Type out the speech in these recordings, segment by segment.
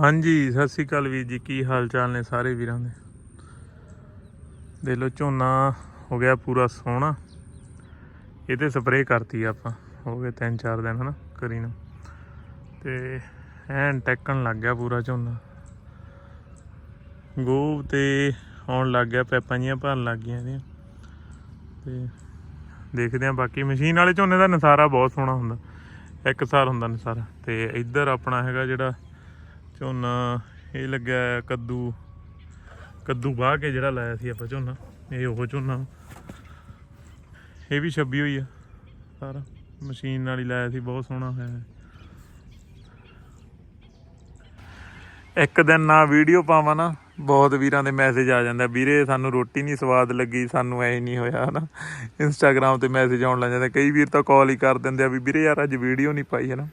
ਹਾਂਜੀ, ਸਤਿ ਸ੍ਰੀ ਅਕਾਲ ਵੀਰ ਜੀ। ਕੀ ਹਾਲ ਚਾਲ ਨੇ ਸਾਰੇ ਵੀਰਾਂ ਦੇ? ਦੇ ਲੋ ਝੋਨਾ ਹੋ ਗਿਆ ਪੂਰਾ ਸੋਹਣਾ। ਇਹ ਤੇ ਸਪਰੇਅ ਕਰਤੀ ਆਪਾਂ, ਹੋ ਗਏ 3-4 ਦਿਨ, ਹਨਾ, ਕਰੀ ਨੂੰ। ਤੇ ਐਨ ਟੈਕਣ ਲੱਗ ਗਿਆ ਪੂਰਾ ਝੋਨਾ। ਗੋਬ ਤੇ ਆਉਣ ਲੱਗ ਗਿਆ ਪੈਪਾਂ ਜੀਆਂ ਭਰਨ ਲੱਗ ਗਈਆਂ ਇਹਦੀਆਂ। ਤੇ ਦੇਖਦੇ ਆ ਬਾਕੀ ਮਸ਼ੀਨ ਵਾਲੇ ਝੋਨੇ ਦਾ ਨਸਾਰਾ ਬਹੁਤ ਸੋਹਣਾ ਹੁੰਦਾ। ਇੱਕ ਸਾਲ ਹੁੰਦਾ ਨਸਾਰਾ। ਤੇ ਇੱਧਰ ਆਪਣਾ ਹੈਗਾ ਜਿਹੜਾ ਝੋਨਾ, ਇਹ ਲੱਗਿਆ ਕੱਦੂ ਕੱਦੂ ਵਾਹ ਕੇ ਜਿਹੜਾ ਲਾਇਆ ਸੀ ਆਪਾਂ ਝੋਨਾ, ਇਹ ਉਹ ਝੋਨਾ। ਇਹ ਵੀ ਛੱਬੀ ਹੋਈ ਆ, ਸਾਰਾ। ਮਸ਼ੀਨ ਨਾਲ ਹੀ ਲਾਇਆ ਸੀ, ਬਹੁਤ ਸੋਹਣਾ ਹੈ। ਇੱਕ ਦਿਨ ਨਾ ਵੀਡੀਓ ਪਾਵਾਂ ਨਾ, ਬਹੁਤ ਵੀਰਾਂ ਦੇ ਮੈਸੇਜ ਆ ਜਾਂਦਾ, ਵੀਰੇ ਸਾਨੂੰ ਰੋਟੀ ਨਹੀਂ ਸਵਾਦ ਲੱਗੀ, ਸਾਨੂੰ ਐ ਨਹੀਂ ਹੋਇਆ, ਹਨਾ। ਇੰਸਟਾਗ੍ਰam ਤੇ ਮੈਸੇਜ ਆਉਣ ਲੱਗ ਜਾਂਦਾ, ਕਈ ਵੀਰ ਤਾਂ ਕਾਲ ਹੀ ਕਰ ਦਿੰਦੇ ਆ ਵੀ, ਵੀਰੇ ਯਾਰ ਅੱਜ ਵੀਡੀਓ ਨਹੀਂ ਪਾਈ, ਹਨਾ।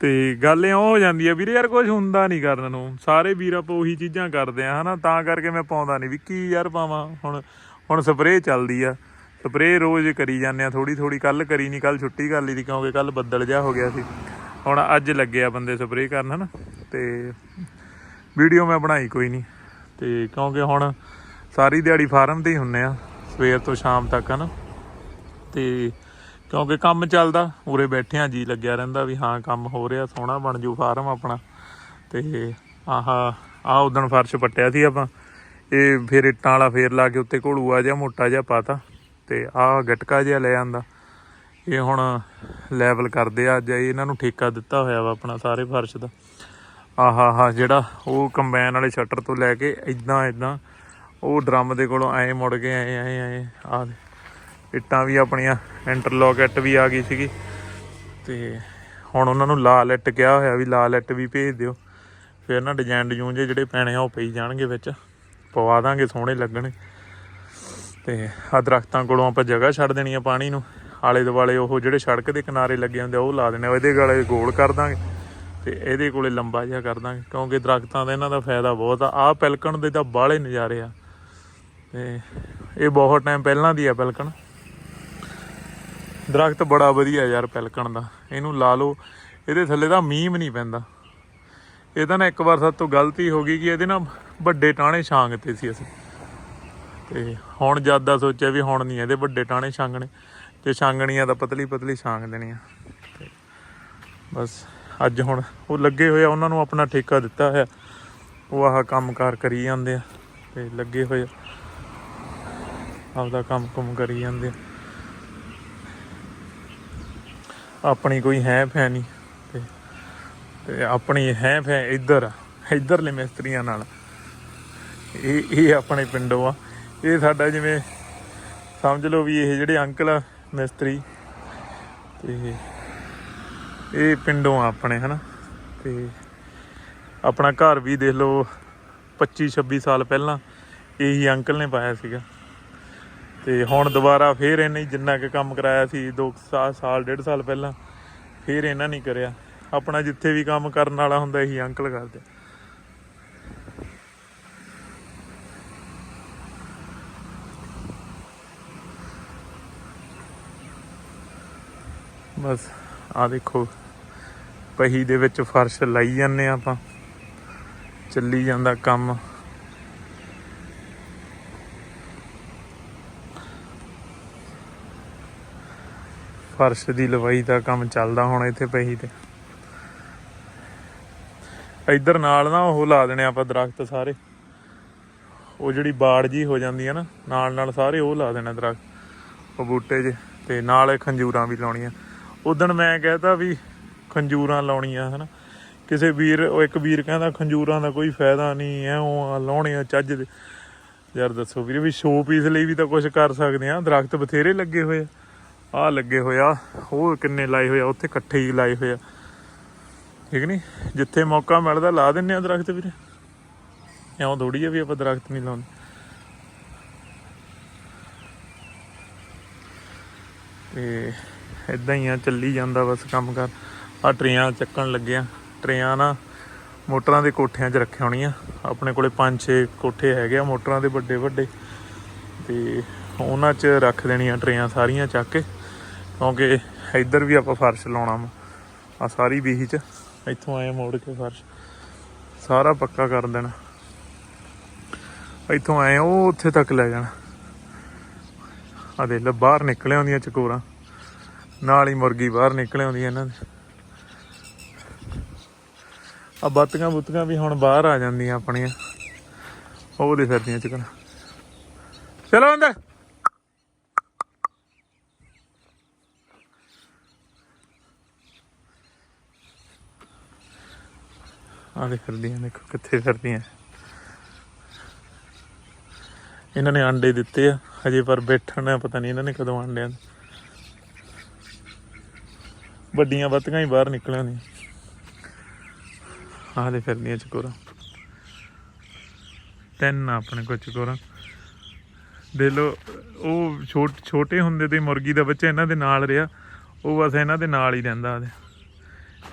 ਤੇ ਗੱਲ ਇਹ ਹੋ ਜਾਂਦੀ ਆ, ਵੀਰੇ ਯਾਰ ਕੁਝ ਹੁੰਦਾ ਨਹੀਂ ਕਰਨ ਨੂੰ। ਸਾਰੇ ਵੀਰ ਆਪਾਂ ਉਹੀ ਚੀਜ਼ਾਂ ਕਰਦੇ ਆ, ਹਨਾ? ਤਾਂ ਕਰਕੇ ਮੈਂ ਪਾਉਂਦਾ ਨਹੀਂ ਵੀ ਕੀ ਯਾਰ ਪਾਵਾਂ? ਹੁਣ ਹੁਣ ਸਪਰੇਅ ਚੱਲਦੀ ਆ। ਸਪਰੇਅ ਰੋਜ਼ ਕਰੀ ਜਾਂਦੇ ਆ ਥੋੜੀ ਥੋੜੀ ਕੱਲ ਕਰੀ ਨਹੀਂ ਕੱਲ ਛੁੱਟੀ ਕਰ ਲਈ ਦੀ, ਕਿਉਂਕਿ ਕੱਲ ਬੱਦਲ ਜਿਹਾ ਹੋ ਗਿਆ ਸੀ। ਹੁਣ ਅੱਜ ਲੱਗੇ ਆ ਬੰਦੇ ਸਪਰੇਅ ਕਰਨ, ਹਨਾ? ਤੇ ਵੀਡੀਓ ਮੈਂ ਬਣਾਈ ਕੋਈ ਨਹੀਂ ਤੇ ਕਿਉਂਕਿ ਹੁਣ ਸਾਰੀ ਦਿਹਾੜੀ ਫਾਰਮ ਤੇ ਹੀ ਹੁੰਨੇ ਆ, ਸਵੇਰ ਤੋਂ ਸ਼ਾਮ ਤੱਕ, ਹਨਾ? ਤੇ ਕਿਉਂਕਿ ਕੰਮ ਚੱਲਦਾ, ਉਰੇ ਬੈਠਿਆਂ ਆ, ਜੀ ਲੱਗਿਆ ਰਹਿੰਦਾ ਵੀ ਹਾਂ, ਕੰਮ ਹੋ ਰਿਹਾ, ਸੋਹਣਾ ਬਣ ਜੂ ਫਾਰਮ ਆਪਣਾ। ਤੇ ਆਹ ਆ ਉਦਣ ਫਰਸ਼ ਪੱਟਿਆ ਸੀ ਆਪਾਂ। ਇਹ ਫਿਰ ਇੱਟਾਂ ਵਾਲਾ ਫੇਰ ਲਾ ਕੇ ਉੱਤੇ ਘੋਲੂਆ ਜਿਹਾ, ਮੋਟਾ ਜਿਹਾ ਪਾਤਾ। ਤੇ ਆਹ ਗਟਕਾ ਜਿਹਾ ਲੈ ਆਂਦਾ। ਇਹ ਹੁਣ ਲੈਵਲ ਕਰਦੇ ਆ, ਅੱਜ ਇਹਨਾਂ ਨੂੰ ਠੇਕਾ ਦਿੱਤਾ ਹੋਇਆ ਵਾ ਆਪਣਾ ਸਾਰੇ ਫਰਸ਼ ਦਾ। ਆਹਾ ਹਾ ਜਿਹੜਾ ਉਹ ਕੰਬਾਈਨ ਵਾਲੇ ਸ਼ਟਰ ਤੋਂ ਲੈ ਕੇ ਇਦਾਂ ਇਦਾਂ ਉਹ ਡਰਮ ਦੇ ਕੋਲੋਂ ਐ ਮੁੜ ਕੇ ਐ ਐ ਐ ਆ ਇੱਟਾਂ ਵੀ ਆਪਣੀਆਂ ਇੰਟਰਲੌਕ ਇੱਟ ਵੀ ਆ ਗਈ ਸੀਗੀ। ਤੇ ਹੁਣ ਉਹਨਾਂ ਨੂੰ ਲਾਲ ਇੱਟ ਕਿਹਾ ਹੋਇਆ ਵੀ ਲਾਲ ਇੱਟ ਵੀ ਭੇਜ ਦਿਓ। ਫਿਰ ਨਾ ਡਿਜ਼ਾਈਨ ਡਿਜ਼ੂਨ ਜਿਹੇ ਜਿਹੜੇ ਪੈਣੇ ਆ ਉਹ ਪਈ ਜਾਣਗੇ ਵਿੱਚ। ਪਵਾ ਦਾਂਗੇ, ਸੋਹਣੇ ਲੱਗਣੇ। ਤੇ ਆ ਦਰਖਤਾਂ ਕੋਲੋਂ ਆਪਾਂ ਜਗ੍ਹਾ ਛੱਡ ਦੇਣੀ ਆ ਪਾਣੀ ਨੂੰ। ਆਲੇ ਦੁਆਲੇ ਉਹ ਜਿਹੜੇ ਸੜਕ ਦੇ ਕਿਨਾਰੇ ਲੱਗੇ ਹੁੰਦੇ ਆ, ਉਹ ਲਾ ਦੇਣੇ ਆ। ਇਹਦੇ ਗਾਲੇ ਗੋਲ ਕਰ ਦਾਂਗੇ। ਤੇ ਇਹਦੇ ਕੋਲੇ ਲੰਬਾ ਜਿਹਾ ਕਰ ਦਾਂਗੇ, ਕਿਉਂਕਿ ਦਰਖਤਾਂ ਦਾ ਇਹਨਾਂ ਦਾ ਫਾਇਦਾ ਬਹੁਤ ਆ। ਆਹ ਪਿਲਕਣ ਦੇ ਤਾਂ ਬਾਹਲੇ ਨਜ਼ਾਰੇ ਆ। ਤੇ ਇਹ ਬਹੁਤ ਟਾਈਮ ਪਹਿਲਾਂ ਦੀ ਆ ਪਿਲਕਣ। ਦਰਖਤ ਬੜਾ ਵਧੀਆ ਯਾਰ ਪਿਲਕਣ ਦਾ। ਇਹਨੂੰ ਲਾ ਲਓ। ਇਹਦੇ ਥੱਲੇ ਦਾ ਮੀਂਹ ਨਹੀਂ ਪੈਂਦਾ। ਇਹ ਤਾਂ ਨਾ ਇੱਕ ਵਾਰ ਸਾਡੇ ਤੋਂ ਗਲਤੀ ਹੋ ਗਈ ਕਿ ਇਹਦੇ ਨਾ ਵੱਡੇ ਟਾਣੇ ਛਾਂਗਤੇ ਸੀ ਅਸੀਂ। ਤੇ ਹੁਣ ਜਦ ਦਾ ਸੋਚਿਆ ਵੀ ਹੁਣ ਨਹੀਂ ਇਹਦੇ ਵੱਡੇ ਟਾਣੇ ਛਾਂਗਣੇ। ਤੇ ਛਾਂਗਣੀਆਂ ਤਾਂ ਪਤਲੀ ਪਤਲੀ ਛਾਂਗ ਦੇਣੀਆਂ। ਤੇ ਬਸ ਅੱਜ ਹੁਣ ਉਹ ਲੱਗੇ ਹੋਏ ਆ, ਉਹਨਾਂ ਨੂੰ ਆਪਣਾ ਠੇਕਾ ਦਿੱਤਾ ਹੋਇਆ। ਉਹ ਆਹ ਕੰਮਕਾਰ ਕਰੀ ਜਾਂਦੇ ਆ ਤੇ ਲੱਗੇ ਹੋਏ ਆ। ਆਪਦਾ ਕੰਮ ਕੁਮ ਕਰੀ ਜਾਂਦੇ ਆ। ਆਪਣੀ ਕੋਈ ਹੈ ਫੈ ਨਹੀਂ ਤੇ ਤੇ ਆਪਣੀ ਹੈ ਫੈ ਇੱਧਰ, ਇੱਧਰਲੇ ਮਿਸਤਰੀਆਂ ਨਾਲ। ਇਹ ਇਹ ਆਪਣੇ ਪਿੰਡੋਂ ਆ। ਇਹ ਸਾਡਾ ਜਿਵੇਂ, ਸਮਝ ਲਓ ਵੀ ਇਹ ਜਿਹੜੇ ਅੰਕਲ ਆ, ਮਿਸਤਰੀ, ਤੇ ਇਹ ਪਿੰਡੋਂ ਆ ਆਪਣੇ, ਹਨਾ? ਤੇ ਆਪਣਾ ਘਰ ਵੀ ਦੇਖ ਲਓ 25 26 ਸਾਲ ਪਹਿਲਾਂ ਇਹੀ ਅੰਕਲ ਨੇ ਪਾਇਆ ਸੀਗਾ। ਤੇ ਹੁਣ ਦੁਬਾਰਾ ਫੇਰ ਇਹਨੇ ਜਿੰਨਾ ਕੁ ਕੰਮ ਕਰਾਇਆ ਸੀ 2 ਸਾਲ, ਡੇਢ ਸਾਲ ਪਹਿਲਾਂ, ਫੇਰ ਇਹਨਾਂ ਨਹੀਂ ਕਰਿਆ। ਆਪਣਾ ਜਿੱਥੇ ਵੀ ਕੰਮ ਕਰਨ ਵਾਲਾ ਹੁੰਦਾ, ਇਹੀ ਅੰਕਲ ਕਰਦੇ। ਬਸ ਆ ਦੇਖੋ, ਪਹੀ ਦੇ ਵਿੱਚ ਫਰਸ਼ ਲਾਈ ਜਾਂਦੇ ਆ ਆਪਾਂ। ਚੱਲੀ ਜਾਂਦਾ ਕੰਮ। ਫਰਸ਼ ਦੀ ਲਵਾਈ ਦਾ ਕੰਮ ਚੱਲਦਾ ਹੁਣ ਇੱਥੇ ਪਹੀ ਤੇ। ਇੱਧਰ ਨਾਲ ਨਾ ਉਹ ਲਾ ਦੇਣੇ ਆਪਾਂ ਦਰਖਤ ਸਾਰੇ। ਉਹ ਜਿਹੜੀ ਬਾੜ ਜੀ ਹੋ ਜਾਂਦੀ ਹੈ ਨਾ, ਨਾਲ ਨਾਲ ਸਾਰੇ ਉਹ ਲਾ ਦੇਣਾ ਦਰਖਤ। ਉਹ ਬੂਟੇ ਜੇ, ਤੇ ਨਾਲ ਖੰਜੂਰਾਂ ਵੀ ਲਾਉਣੀਆਂ। ਉਦੋਂ ਮੈਂ ਕਹਿਤਾ ਵੀ ਖੰਜੂਰਾਂ ਲਾਉਣੀਆਂ, ਹਨਾ। ਕਿਸੇ ਵੀਰ, ਉਹ ਇੱਕ ਵੀਰ ਕਹਿੰਦਾ ਖੰਜੂਰਾਂ ਦਾ ਕੋਈ ਫਾਇਦਾ ਨਹੀਂ, ਐ ਉਹ ਲਾਉਣੇ ਆ ਚੱਜ ਦੇ। ਯਾਰ ਦੱਸੋ ਵੀਰੇ ਵੀ ਸ਼ੋ ਪੀਸ ਲਈ ਵੀ ਤਾਂ ਕੁਝ ਕਰ ਸਕਦੇ ਆ, ਦਰਖਤ ਬਥੇਰੇ ਲੱਗੇ ਹੋਏ ਆ। ਆ ਲੱਗੇ ਹੋਇਆ ਉਹ ਕਿੰਨੇ ਲਾਏ ਹੋਏ ਆ? ਉੱਥੇ ਇਕੱਠੇ ਹੀ ਲਾਏ ਹੋਏ ਆ। ਠੀਕ ਨਹੀਂ ਜਿੱਥੇ ਮੌਕਾ ਮਿਲਦਾ, ਲਾ ਦਿੰਨੇ ਆ ਦਰਖਤ ਵੀਰੇ। ਇਉਂ ਥੋੜੀ ਆ ਵੀ ਆਪਾਂ ਦਰਖਤ ਨਹੀਂ ਲਾਉਂਦੇ ਤੇ ਇਦਾਂ ਹੀ ਆ, ਚੱਲੀ ਜਾਂਦਾ ਬਸ ਕੰਮ ਕਰ। ਆ ਟਰੇਆਂ ਚੱਕਣ ਲੱਗਿਆ। ਟਰੇਆਂ ਨਾ ਮੋਟਰਾਂ ਦੇ ਕੋਠਿਆਂ 'ਚ ਰੱਖੇ ਹੋਣੀਆਂ। ਆਪਣੇ ਕੋਲੇ 5-6 ਕੋਠੇ ਹੈਗੇ ਆ ਮੋਟਰਾਂ ਦੇ ਵੱਡੇ ਵੱਡੇ। ਤੇ ਉਹਨਾਂ 'ਚ ਰੱਖ ਦੇਣੀਆਂ ਟਰੇਆਂ ਸਾਰੀਆਂ ਚੱਕ ਕੇ। ਕਿਉਂਕਿ ਇੱਧਰ ਵੀ ਆਪਾਂ ਫਰਸ਼ ਲਾਉਣਾ ਵਾ। ਆ ਸਾਰੀ ਬੀਹੀ 'ਚ, ਇੱਥੋਂ ਆਏ ਮੋੜ ਕੇ ਫਰਸ਼। ਸਾਰਾ ਪੱਕਾ ਕਰ ਦੇਣਾ। ਇੱਥੋਂ ਆਏ, ਉਹ ਉੱਥੇ ਤੱਕ ਲੈ ਜਾਣਾ। ਆ ਦੇ ਲੈ, ਬਾਹਰ ਨਿਕਲੇ ਆਉਂਦੀਆਂ ਚਕੋਰਾਂ। ਨਾਲ ਹੀ ਮੁਰਗੀ ਬਾਹਰ ਨਿਕਲੇ ਆਉਂਦੀ ਇਹਨਾਂ ਦੇ। ਆ ਬੱਤੀਆਂ ਬੁੱਤਕਾਂ ਵੀ ਹੁਣ ਬਾਹਰ ਆ ਜਾਂਦੀਆਂ ਆਪਣੀਆਂ। ਉਹ ਦੇ ਫਿਰਦੀਆਂ ਚਕਨ ਚਲੋ ਅੰਦਰ। ਆ ਫਿਰਦੀਆਂ, ਦੇਖੋ ਕਿੱਥੇ ਫਿਰਦੀਆਂ। ਇਹਨਾਂ ਨੇ ਆਂਡੇ ਦਿੱਤੇ ਆ, ਹਜੇ ਪਰ ਬੈਠਣ ਆ, ਪਤਾ ਨਹੀਂ ਇਹਨਾਂ ਨੇ ਕਦੋਂ ਆਂਡਿਆਂ ਵੱਡੀਆਂ ਬੱਤੀਆਂ ਹੀ ਬਾਹਰ ਨਿਕਲੀਆਂ ਨੇ। ਆਹ ਫਿਰਦੀਆਂ ਚਕੋਰਾਂ। ਤਿੰਨ ਆ ਆਪਣੇ ਕੋਲ ਚਕੋਰਾਂ। ਦੇ ਲੋ ਉਹ ਛੋਟ, ਛੋਟੇ ਹੁੰਦੇ ਤੇ ਮੁਰਗੀ ਦਾ ਬੱਚਾ ਇਹਨਾਂ ਦੇ ਨਾਲ ਰਿਹਾ, ਉਹ ਬਸ ਇਹਨਾਂ ਦੇ ਨਾਲ ਹੀ ਰਹਿੰਦਾ ਉਹਦੇ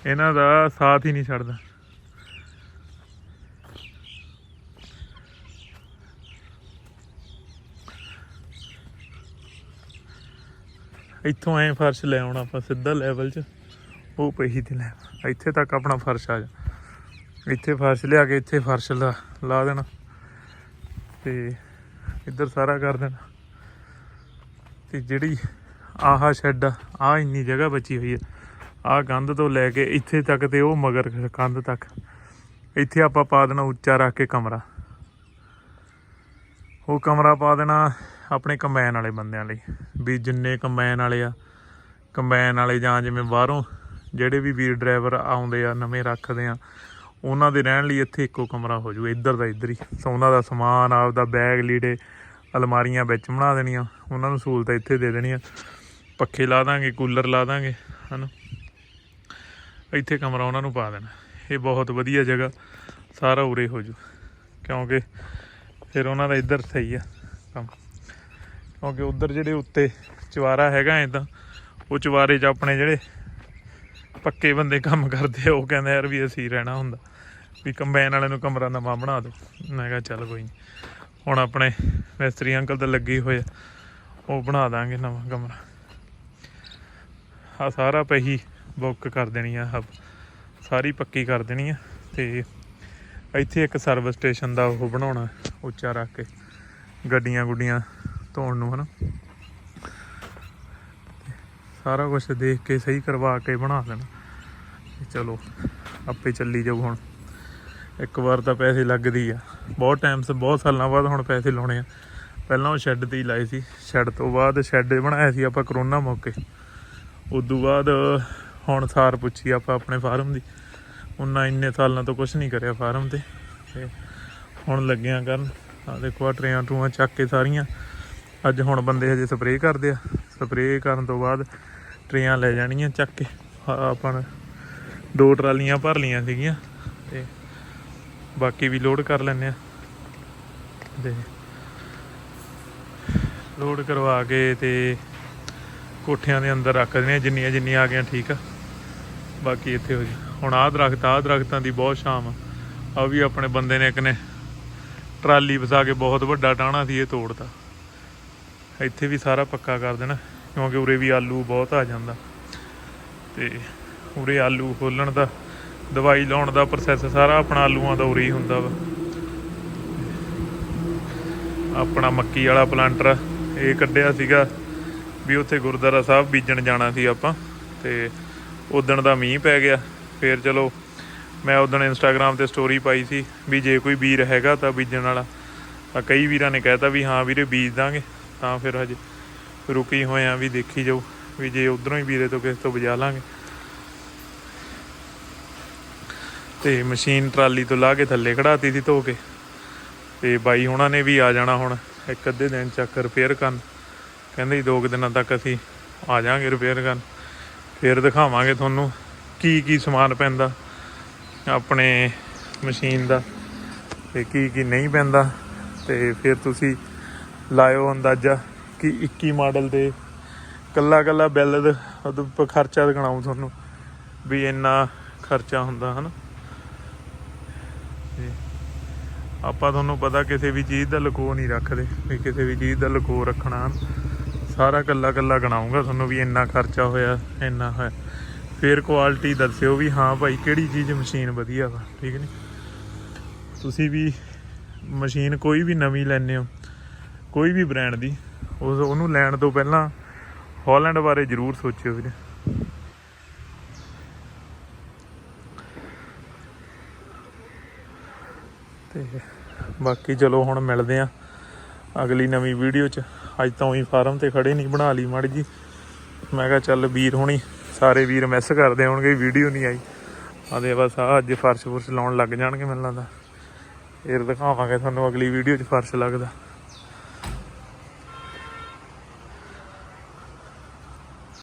ਇਹਨਾਂ ਦਾ ਸਾਥ ਹੀ ਨਹੀਂ ਛੱਡਦਾ। ਇੱਥੋਂ ਐ ਫਰਸ਼ ਲੈ ਆਉਣਾ ਆਪਾਂ ਸਿੱਧਾ ਲੈਵਲ 'ਚ। ਉਹ ਪਈ ਤੇ ਲੈ, ਇੱਥੇ ਤੱਕ ਆਪਣਾ ਫਰਸ਼ ਆ ਜਾ। ਇੱਥੇ ਫਰਸ਼ ਲਿਆ ਕੇ ਇੱਥੇ ਫਰਸ਼ ਲਾ ਲਾ ਦੇਣਾ। ਤੇ ਇੱਧਰ ਸਾਰਾ ਕਰ ਦੇਣਾ। ਤੇ ਜਿਹੜੀ ਆਹਾ ਸ਼ੈੱਡ ਆ, ਆਹ ਇੰਨੀ ਜਗ੍ਹਾ ਬਚੀ ਹੋਈ ਆ। ਆਹ ਕੰਧ ਤੋਂ ਲੈ ਕੇ ਇੱਥੇ ਤੱਕ ਤੇ ਉਹ ਮਗਰ ਕੰਧ ਤੱਕ। ਇੱਥੇ ਆਪਾਂ ਪਾ ਦੇਣਾ ਉੱਚਾ ਰੱਖ ਕੇ ਕਮਰਾ। ਉਹ ਕਮਰਾ ਪਾ ਦੇਣਾ ਆਪਣੇ ਕੰਬਾਈਨ ਵਾਲੇ ਬੰਦਿਆਂ ਲਈ। ਵੀ ਜਿੰਨੇ ਕੰਬਾਈਨ ਵਾਲੇ ਆ, ਕੰਬਾਈਨ ਵਾਲੇ ਜਾਂ ਜਿਵੇਂ ਬਾਹਰੋਂ ਜਿਹੜੇ ਵੀ ਵੀਰ ਡਰਾਈਵਰ ਆਉਂਦੇ ਆ, ਨਵੇਂ ਰੱਖਦੇ ਆ, ਉਹਨਾਂ ਦੇ ਰਹਿਣ ਲਈ ਇੱਥੇ ਇੱਕੋ ਕਮਰਾ ਹੋ ਜੂ, ਇੱਧਰ ਦਾ ਇੱਧਰ ਹੀ। ਸੋ ਉਹਨਾਂ ਦਾ ਸਮਾਨ ਆਪ ਦਾ ਬੈਗ, ਲੀੜੇ, ਅਲਮਾਰੀਆਂ ਵਿੱਚ ਬਣਾ ਦੇਣੀਆਂ, ਉਹਨਾਂ ਨੂੰ ਸਹੂਲਤਾਂ ਇੱਥੇ ਦੇ ਦੇਣੀਆਂ। ਪੱਖੇ ਲਾ ਦਾਂਗੇ, ਕੂਲਰ ਲਾ ਦਾਂਗੇ, ਹਨਾ? ਇੱਥੇ ਕਮਰਾ ਉਹਨਾਂ ਨੂੰ ਪਾ ਦੇਣਾ। ਇਹ ਬਹੁਤ ਵਧੀਆ ਜਗ੍ਹਾ, ਸਾਰਾ ਉਰੇ ਹੋ ਜੂ। ਕਿਉਂਕਿ ਫਿਰ ਉਹਨਾਂ ਦਾ ਇੱਧਰ ਸਹੀ ਆ ਕੰਮ। ਕਿਉਂਕਿ ਉਧਰ ਜਿਹੜੇ ਉੱਤੇ ਚਵਾਰਾ ਹੈਗਾ ਐ ਉਹ ਚਵਾਰੇ 'ਚ ਆਪਣੇ ਜਿਹੜੇ ਪੱਕੇ ਬੰਦੇ ਕੰਮ ਕਰਦੇ ਆ, ਉਹ ਕਹਿੰਦੇ ਯਾਰ ਵੀ ਅਸੀਂ ਰਹਿਣਾ ਹੁੰਦਾ, ਵੀ ਕੰਬਾਈਨ ਵਾਲੇ ਨੂੰ ਕਮਰਾ ਨਵਾਂ ਬਣਾ ਦਿਓ। ਮੈਂ ਕਿਹਾ ਚੱਲ ਕੋਈ ਨਹੀਂ। ਹੁਣ ਆਪਣੇ ਮਿਸਤਰੀ ਅੰਕਲ ਤਾਂ ਲੱਗੇ ਹੋਏ ਆ, ਉਹ ਬਣਾ ਦਾਂਗੇ ਨਵਾਂ ਕਮਰਾ। ਆ ਸਾਰਾ ਪਹੀ ਬੁੱਕ ਕਰ ਦੇਣੀ ਆ ਹਬ ਸਾਰੀ ਪੱਕੀ ਕਰ ਦੇਣੀ ਆ, ਤੇ ਇੱਥੇ ਇੱਕ ਸਰਵਿਸ ਸਟੇਸ਼ਨ ਦਾ ਉਹ ਬਣਾਉਣਾ, ਉੱਚਾ ਰੱਖ ਕੇ, ਗੱਡੀਆਂ ਗੁੱਡੀਆਂ ਧੋਣ ਨੂੰ, ਹਨਾ। ਸਾਰਾ ਕੁਝ ਦੇਖ ਕੇ ਸਹੀ ਕਰਵਾ ਕੇ ਬਣਾ ਦੇਣਾ ਚਲੋ, ਆਪੇ ਚੱਲੀ ਜਾਓ ਹੁਣ। ਇੱਕ ਵਾਰ ਤਾਂ ਪੈਸੇ ਲੱਗਦੀ ਆ। ਬਹੁਤ ਟਾਈਮ ਸੇ ਬਹੁਤ ਸਾਲਾਂ ਬਾਅਦ ਹੁਣ ਪੈਸੇ ਲਾਉਣੇ ਆ। ਪਹਿਲਾਂ ਉਹ ਸ਼ੈੱਡ ਤੇ ਹੀ ਲਾਏ ਸੀ। ਸ਼ੈੱਡ ਤੋਂ ਬਾਅਦ ਸ਼ੈੱਡ ਬਣਾਇਆ ਸੀ ਆਪਾਂ ਕਰੋਨਾ ਮੌਕੇ। ਉਦੋਂ ਬਾਅਦ ਹੁਣ ਸਾਰ ਪੁੱਛੀ ਆਪਾਂ ਆਪਣੇ ਫਾਰਮ ਦੀ। ਉਹਨਾਂ ਇੰਨੇ ਸਾਲਾਂ ਤੋਂ ਕੁਝ ਨਹੀਂ ਕਰਿਆ ਫਾਰਮ ਤੇ। ਤੇ ਹੁਣ ਲੱਗਿਆ ਕਰਨ। ਆ ਦੇਖੋ ਆ ਟਰੇਆਂ ਟਰੂਆਂ ਚੱਕ ਕੇ ਸਾਰੀਆਂ। ਅੱਜ ਹੁਣ ਬੰਦੇ ਹਜੇ ਸਪਰੇਅ ਕਰਦੇ ਆ। ਸਪਰੇਅ ਕਰਨ ਤੋਂ ਬਾਅਦ ਟਰੇਆਂ ਲੈ ਜਾਣੀਆਂ ਚੱਕ ਕੇ। ਆਪਾਂ ਦੋ ਟਰਾਲੀਆਂ ਭਰ ਲੀਆਂ ਸੀਗੀਆਂ ਤੇ ਬਾਕੀ ਵੀ ਲੋਡ ਕਰ ਲੈਣੇ ਆ। ਤੇ ਲੋਡ ਕਰਵਾ ਕੇ ਤੇ ਕੋਠਿਆਂ ਦੇ ਅੰਦਰ ਰੱਖ ਦਿੰਦੇ ਆ, ਜਿੰਨੀਆਂ ਜਿੰਨੀਆਂ ਆ ਗਈਆਂ ਠੀਕ ਆ। ਬਾਕੀ ਇੱਥੇ ਹੋ ਜੀ ਹੁਣ ਆਹ ਦਰਖਤ, ਆਹ ਦਰਖਤਾਂ ਦੀ ਬਹੁਤ ਸ਼ਾਮ ਆ। ਆ ਵੀ ਆਪਣੇ ਬੰਦੇ ਨੇ ਇੱਕ ਨੇ ਟਰਾਲੀ ਵਸਾ ਕੇ ਬਹੁਤ ਵੱਡਾ ਟਾਣਾ ਸੀ, ਇਹ ਤੋੜਤਾ। ਇੱਥੇ ਵੀ ਸਾਰਾ ਪੱਕਾ ਕਰ ਦੇਣਾ, ਕਿਉਂਕਿ ਉਰੇ ਵੀ ਆਲੂ ਬਹੁਤ ਆ ਜਾਂਦਾ। ਤੇ ਉਰੇ ਆਲੂ ਖੋਲਣ ਦਾ, ਦਵਾਈ ਲਾਉਣ ਦਾ ਪ੍ਰੋਸੈਸ ਸਾਰਾ ਆਪਣਾ ਆਲੂਆਂ ਦਾ ਉਰੇ ਹੀ ਹੁੰਦਾ ਵਾ। ਆਪਣਾ ਮੱਕੀ ਵਾਲਾ ਪਲਾਂਟਰ ਇਹ ਕੱਢਿਆ ਸੀਗਾ ਵੀ ਉੱਥੇ ਗੁਰਦੁਆਰਾ ਸਾਹਿਬ ਬੀਜਣ ਜਾਣਾ ਸੀ ਆਪਾਂ, ਤੇ ਉਦਣ ਦਾ ਮੀਂਹ ਪੈ ਗਿਆ। ਫੇਰ ਚਲੋ ਮੈਂ ਉਦਣ ਇੰਸਟਾਗ੍ਰam ਤੇ ਸਟੋਰੀ ਪਾਈ ਸੀ ਵੀ ਜੇ ਕੋਈ ਵੀਰ ਹੈਗਾ ਤਾਂ ਬੀਜਣ ਵਾਲਾ। ਤਾਂ ਕਈ ਵੀਰਾਂ ਨੇ ਕਹਿਤਾ ਵੀ ਹਾਂ ਵੀਰੇ ਬੀਜ ਦਾਂਗੇ। ਤਾਂ ਫਿਰ ਹਜੇ ਰੁਕੀ ਹੋਏ ਆ ਵੀ ਦੇਖੀ ਜਾਓ ਵੀ ਜੇ ਉਧਰੋਂ ਹੀ ਵੀਰੇ ਤੋਂ ਕਿਸੇ ਤੋਂ ਵਜਾ ਲਾਂਗੇ। ਤੇ ਮਸ਼ੀਨ ਟਰਾਲੀ ਤੋਂ ਲਾ ਕੇ ਥੱਲੇ ਖੜਾਤੀ ਸੀ ਧੋ ਕੇ। ਤੇ ਬਾਈ ਹੁਣਾਂ ਨੇ ਵੀ ਆ ਜਾਣਾ ਹੁਣ, ਇੱਕ ਅੱਧੇ ਦਿਨ ਚੱਕ ਰਿਪੇਅਰ ਕਰਨ। ਕਹਿੰਦੇ ਜੀ ਦੋ ਕੁ ਦਿਨਾਂ ਤੱਕ ਅਸੀਂ ਆ ਜਾਾਂਗੇ ਰਿਪੇਅਰ ਕਰਨ। ਫਿਰ ਦਿਖਾਵਾਂਗੇ ਤੁਹਾਨੂੰ ਕੀ ਕੀ ਸਮਾਨ ਪੈਂਦਾ ਆਪਣੇ ਮਸ਼ੀਨ ਦਾ ਤੇ ਕੀ ਕੀ ਨਹੀਂ ਪੈਂਦਾ। ਤੇ ਫਿਰ ਤੁਸੀਂ ਲਾਇਓ ਅੰਦਾਜ਼ਾ ਕਿ 21 ਮਾਡਲ ਦੇ ਕੱਲਾ ਕੱਲਾ ਬਿੱਲ ਦਾ ਉਹਦਾ ਖਰਚਾ ਦਿਖਾਉਂ ਤੁਹਾਨੂੰ ਵੀ ਇੰਨਾ ਖਰਚਾ ਹੁੰਦਾ, ਹਨਾ? ਤੇ ਆਪਾਂ ਤੁਹਾਨੂੰ ਪਤਾ ਕਿਸੇ ਵੀ ਚੀਜ਼ ਦਾ ਲਕੋ ਨਹੀਂ ਰੱਖਦੇ, ਵੀ ਕਿਸੇ ਵੀ ਚੀਜ਼ ਦਾ ਲਕੋ ਰੱਖਣਾ ਸਾਰਾ ਕੱਲਾ ਕੱਲਾ ਗਣਾਉਂਗਾ ਤੁਹਾਨੂੰ ਵੀ ਇੰਨਾ ਖਰਚਾ ਹੋਇਆ, ਇੰਨਾ ਹੈ ਫਿਰ ਕੁਆਲਿਟੀ ਦੱਸਿਓ ਵੀ ਹਾਂ ਭਾਈ, ਕਿਹੜੀ ਚੀਜ਼ ਮਸ਼ੀਨ ਵਧੀਆ ਵਾ, ਠੀਕ ਨਹੀਂ ਤੁਸੀਂ ਵੀ ਮਸ਼ੀਨ ਕੋਈ ਵੀ ਨਵੀਂ ਲੈਣੇ ਹੋ ਕੋਈ ਵੀ ਬ੍ਰਾਂਡ ਦੀ, ਉਸ ਉਹਨੂੰ ਲੈਣ ਤੋਂ ਪਹਿਲਾਂ ਹਾਲੈਂਡ ਬਾਰੇ ਜ਼ਰੂਰ ਸੋਚਿਓ ਵੀਰੇ। ਤੇ ਬਾਕੀ ਚਲੋ ਹੁਣ ਮਿਲਦੇ ਆ ਅਗਲੀ ਨਵੀਂ ਵੀਡੀਓ ਚ। ਅੱਜ ਤਾਂ ਉਹੀ ਫਾਰਮ ਤੇ ਖੜੇ ਨਹੀਂ ਬਣਾ ਲਈ ਮੜ ਜੀ। ਮੈਂ ਕਿਹਾ ਚੱਲ ਵੀਰ ਹੋਣੀ ਸਾਰੇ ਵੀਰ ਮੈਸ ਕਰਦੇ ਹੋਣਗੇ ਵੀਡੀਓ ਨਹੀਂ ਆਈ। ਆਦੇ ਬਸ ਆ ਅੱਜ ਫਰਸ਼ ਫੁਰਸ਼ ਲਾਉਣ ਲੱਗ ਜਾਣਗੇ ਮੈਨੂੰ ਲੱਗਦਾ। ਫਿਰ ਦਿਖਾਵਾਂਗੇ ਤੁਹਾਨੂੰ ਅਗਲੀ ਵੀਡੀਓ 'ਚ ਫਰਸ਼ ਲੱਗਦਾ।